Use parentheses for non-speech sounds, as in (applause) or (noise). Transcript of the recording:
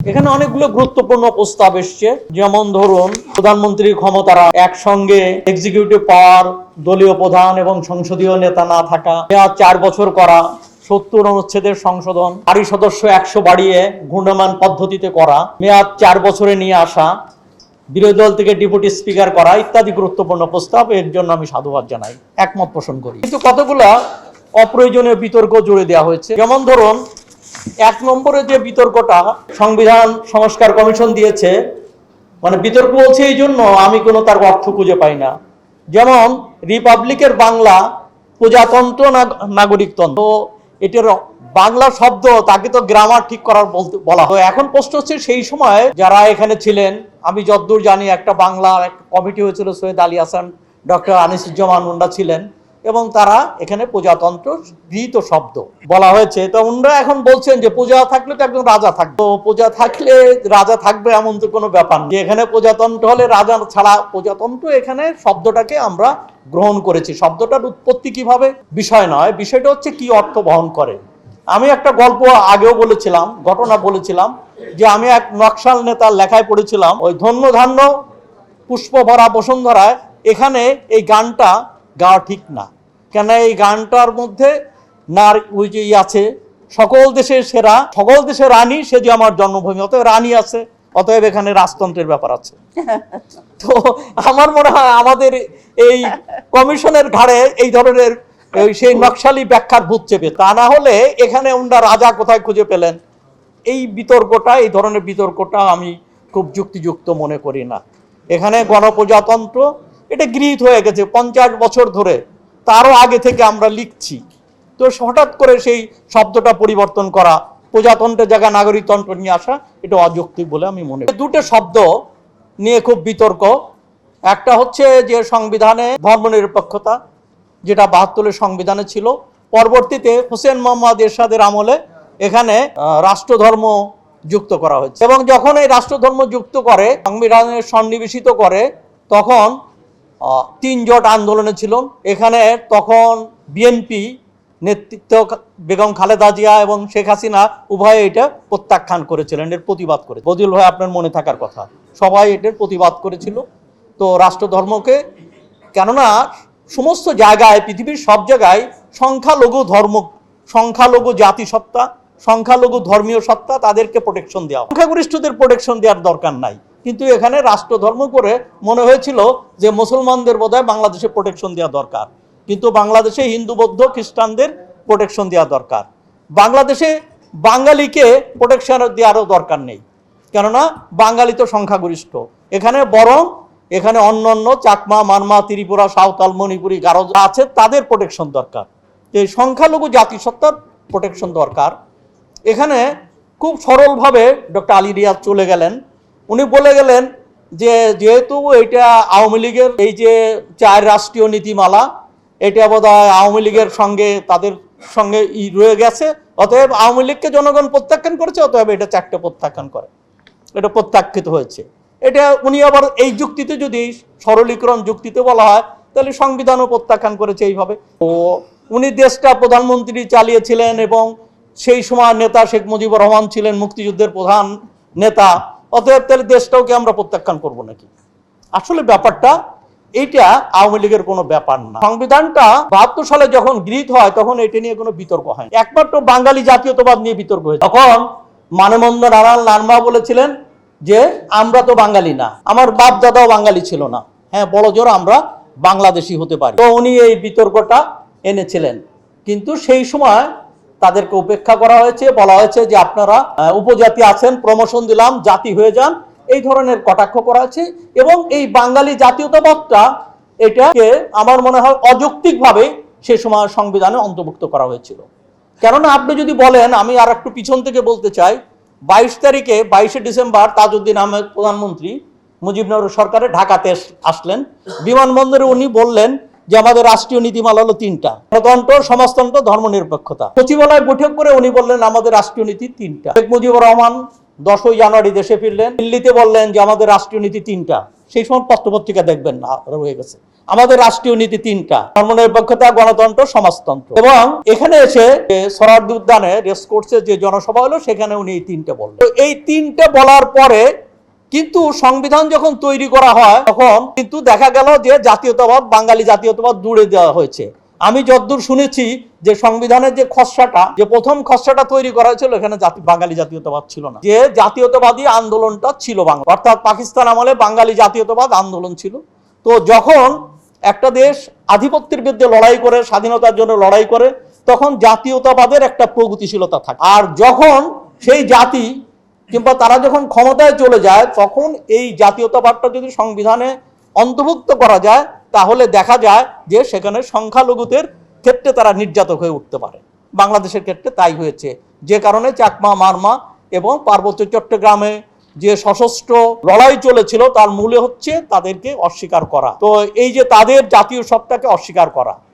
এখানে অনেকগুলো গুরুত্বপূর্ণ প্রস্তাব এসছে। যেমন ধরুন, প্রধানমন্ত্রীর ক্ষমতারা একসঙ্গে এক্সিকিউটিভ পাওয়ার দলীয় প্রধান এবং সংসদীয় নেতা না থাকা, মেয়াদ চার বছর করা, সত্তর অনুচ্ছেদের সংশোধন বাড়ি সদস্য একশো বাড়িয়ে ঘূর্ণমান পদ্ধতিতে করা, মেয়াদ চার বছরে নিয়ে আসা, বিরোধী দল থেকে ডেপুটি স্পিকার করা ইত্যাদি গুরুত্বপূর্ণ প্রস্তাব। এর জন্য আমি সাধুবাদ জানাই, একমত পোষণ করি। কিন্তু কতগুলা অপ্রয়োজনীয় বিতর্ক জুড়ে দেওয়া হয়েছে? যেমন ধরুন এক নম্বরে যে বিতর্কটা সংবিধান সংস্কার কমিশন দিয়েছে মানে বিতর্ক বলছে এই জন্য আমি কোনো তার অর্থ খুঁজে পাই না। যেমন, রিপাবলিকের বাংলা প্রজাতন্ত্র নাগরিকতন্ত্র। এটার বাংলা শব্দ, তাকে তো গ্রামার ঠিক করার বলা হয়। এখন প্রশ্ন হচ্ছে সেই সময় যারা এখানে ছিলেন, আমি যতদূর জানি একটা বাংলা একটা কমিটি হয়েছিল, সৈয়দ আলী হাসান, ডক্টর আনিসুজ্জামান মুন্ডা ছিলেন। এবং তারা এখানে প্রজাতন্ত্র গৃহীত শব্দ বলা হয়েছে। তো ওনারা এখন বলছেন যে প্রজা থাকলে তো একজন রাজা থাকবে। প্রজা থাকলে রাজা থাকবে এমন তো কোনো ব্যাপার নেই এখানে প্রজাতন্ত্র হলে রাজা ছাড়া প্রজাতন্ত্র এখানে শব্দটাকে আমরা গ্রহণ করেছি। শব্দটার উৎপত্তি কীভাবে? বিষয় নয়। বিষয়টা হচ্ছে কি অর্থ বহন করে। আমি একটা গল্প আগেও বলেছিলাম, ঘটনা বলেছিলাম, যে আমি এক নকশাল নেতার লেখায় পড়েছিলাম, ওই ধন্য ধান্য পুষ্প ভরা বসুন্ধরায় এখানে এই গানটা গাওয়া ঠিক না। কেন এই গানটার মধ্যে নার ওই যে আছে সকল দেশের সেরা সকল দেশের রানী সে যে আমার জন্মভূমি অতএব রানী আছে অতএব এখানে রাজতন্ত্রের ব্যাপার আছে। (laughs) তো আমার মনে হয় আমাদের এই কমিশনের ঘাড়ে এই ধরনের সেই নকশালি ব্যাখ্যার ভূত চেপে তা না হলে এখানে উন্ডা রাজা কোথায় খুঁজে পেলেন? এই বিতর্কটা এই ধরনের বিতর্কটা আমি খুব যুক্তিযুক্ত মনে করি না। এখানে গণপ্রজাতন্ত্র এটা গৃহীত হয়ে গেছে পঞ্চাশ বছর ধরে। তারও আগে থেকে আমরা লিখছি। তো হঠাৎ করে সেই শব্দটা পরিবর্তন করা প্রজাতন্ত্রের জায়গায় নাগরিকতন্ত্র নিয়ে আসা, এটা অযৌক্তিক বলে আমি মনে করি। দুটো শব্দ নিয়ে খুব বিতর্ক। একটা হচ্ছে যে সংবিধানে ধর্মনিরপেক্ষতা যেটা বাহাত্তরের সংবিধানে ছিল। পরবর্তীতে হোসেন মোহাম্মদ এরশাদের আমলে এখানে রাষ্ট্রধর্ম যুক্ত করা হয়েছে। এবং যখন এই রাষ্ট্রধর্ম যুক্ত করে সংবিধানে সন্নিবেশিত করে, তখন তিন জোট আন্দোলনে ছিল। এখানে তখন বিএনপি নেতৃত্ব বেগম খালেদা জিয়া এবং শেখ হাসিনা উভয়ে এটা প্রত্যাখ্যান করেছিলেন, এর প্রতিবাদ করে বদিল ভাই, আপনার মনে থাকার কথা। সবাই এটার প্রতিবাদ করেছিল। তো রাষ্ট্রধর্মকে, কেননা সমস্ত জায়গায়, পৃথিবীর সব জায়গায় সংখ্যালঘু ধর্ম, সংখ্যালঘু জাতিসত্তা, সংখ্যালঘু ধর্মীয় সত্তা তাদেরকে প্রোটেকশন দেওয়া। সংখ্যাগরিষ্ঠদের প্রোটেকশন দেওয়ার দরকার নাই। কিন্তু এখানে রাষ্ট্রধর্ম করে মনে হয়েছিল যে মুসলমানদের বোধহয় বাংলাদেশে প্রোটেকশন দেওয়া দরকার। কিন্তু বাংলাদেশে হিন্দু, বৌদ্ধ, খ্রিস্টানদের প্রোটেকশন দেওয়া দরকার। বাংলাদেশে বাঙালিকে প্রোটেকশন দেওয়ারও দরকার নেই। কেননা বাঙালি তো সংখ্যাগরিষ্ঠ। এখানে বরং এখানে অন্য অন্য চাকমা, মানমা, ত্রিপুরা, সাঁওতাল, মণিপুরি, গারো আছে তাদের প্রোটেকশন দরকার। এই সংখ্যালঘু জাতিসত্তার প্রোটেকশন দরকার। এখানে খুব সরলভাবে ডক্টর আলী রিয়াজ চলে গেলেন। উনি বলে গেলেন যে যেহেতু এটা আওয়ামী লীগের এই যে চার রাষ্ট্রীয় নীতিমালা, এটা বোধ আওয়ামী লীগের সঙ্গে, তাদের সঙ্গে ই রয়ে গেছে। অতএব আওয়ামী লীগকে জনগণ প্রত্যাখ্যান করেছে, অতএব এটা চারটে প্রত্যাখ্যান করে। এটা প্রত্যাখ্যিত হয়েছে। এটা উনি আবার এই যুক্তিতে যদি সরলীকরণ যুক্তিতে বলা হয়, তাহলে সংবিধানও প্রত্যাখ্যান করেছে এইভাবে। ও উনি দেশটা প্রধানমন্ত্রী চালিয়েছিলেন এবং সেই সময় নেতা শেখ মুজিবুর রহমান ছিলেন মুক্তিযুদ্ধের প্রধান নেতা। অতএব তাহলে দেশটাও কি আমরা প্রত্যাখ্যান করব নাকি? আসলে ব্যাপারটা এইটা আওয়ামী লীগের কোনো ব্যাপার না। সংবিধানটা বাহাত্তর সালে যখন গৃহীত হয়, তখন এটা নিয়ে কোনো বিতর্ক হয় একমাত্র বাঙালি জাতীয়তাবাদ নিয়ে বিতর্ক হয়েছে। তখন মানমন্দ নারায়ণ লানমা বলেছিলেন যে, আমরা তো বাঙালি না। আমার বাপ দাদাও বাঙালি ছিল না। হ্যাঁ বড় জোর আমরা বাংলাদেশি হতে পারি। তো উনি এই বিতর্কটা এনেছিলেন। কিন্তু সেই সময় তাদেরকে উপেক্ষা করা হয়েছে, বলা হয়েছে যে আপনারা উপজাতি আছেন প্রমোশন দিলাম, জাতি হয়ে যান, এই ধরনের কটাক্ষ করা হয়েছে এবং এই বাঙালি জাতীয়তাবাদটা এটাকে আমার মনে হয় অযৌক্তিকভাবে সে সময় সংবিধানে অন্তর্ভুক্ত করা হয়েছিল। কেননা আপনি যদি বলেন, আমি আর একটু পিছন থেকে বলতে চাই, বাইশ তারিখে, বাইশে ডিসেম্বর তাজউদ্দিন আহমেদ প্রধানমন্ত্রী মুজিবনগর সরকারে ঢাকাতে আসলেন। বিমানবন্দরে উনি বললেন যে আমাদের রাষ্ট্রীয় নীতিমালা হলো তিনটা। গণতন্ত্র, সমাজতন্ত্র, ধর্মনিরপেক্ষতা। সচিবালয় বৈঠক করে উনি বললেন, আমাদের রাষ্ট্রীয় নীতি তিনটা। শেখ মুজিবুর রহমান দশই জানুয়ারি দেশে ফিরলেন। দিল্লিতে বললেন যে, আমাদের রাষ্ট্রীয় নীতি তিনটা। সেই সময় পত্রপত্রিকা দেখবেন না রয়ে গেছে। আমাদের রাষ্ট্রীয় নীতি তিনটা। ধর্মনিরপেক্ষতা, গণতন্ত্র, সমাজতন্ত্র। এবং এখানে এসে সরার্দি উদ্যানে রেসকোর্সে যে জনসভা হলো, সেখানে উনি এই তিনটে বললেন। তো এই তিনটে বলার পরে কিন্তু সংবিধান যখন তৈরি করা হয়, তখন কিন্তু দেখা গেল যে জাতীয়তাবাদ, বাঙালি জাতীয়তাবাদ দূরে দেওয়া হয়েছে। আমি যদ্দূর শুনেছি যে সংবিধানের যে খসড়াটা, যে প্রথম খসড়াটা তৈরি করা হয়েছিল, এখানে জাতি, বাঙালি জাতীয়তাবাদ ছিল না। যে জাতীয়তাবাদী আন্দোলনটা ছিল বাংলা অর্থাৎ পাকিস্তান আমলে বাঙালি জাতীয়তাবাদ আন্দোলন ছিল। তো যখন একটা দেশ আধিপত্যের বিরুদ্ধে লড়াই করে, স্বাধীনতার জন্য লড়াই করে, তখন জাতীয়তাবাদের একটা প্রগতিশীলতা থাকে। আর যখন সেই জাতি কিংবা তারা যখন ক্ষমতায় চলে যায়, তখন এই জাতীয়তাবাদটা যদি সংবিধানে অন্তর্ভুক্ত করা যায়, তাহলে দেখা যায় যে সেখানে সংখ্যালঘুদের ক্ষেত্রে তারা নির্যাতক হয়ে উঠতে পারে। বাংলাদেশের ক্ষেত্রে তাই হয়েছে। যে কারণে চাকমা, মারমা এবং পার্বত্য চট্টগ্রামে যে সশস্ত্র লড়াই চলেছিল, তার মূলে হচ্ছে তাদেরকে অস্বীকার করা। তো এই যে তাদের জাতীয় সত্তাকে অস্বীকার করা।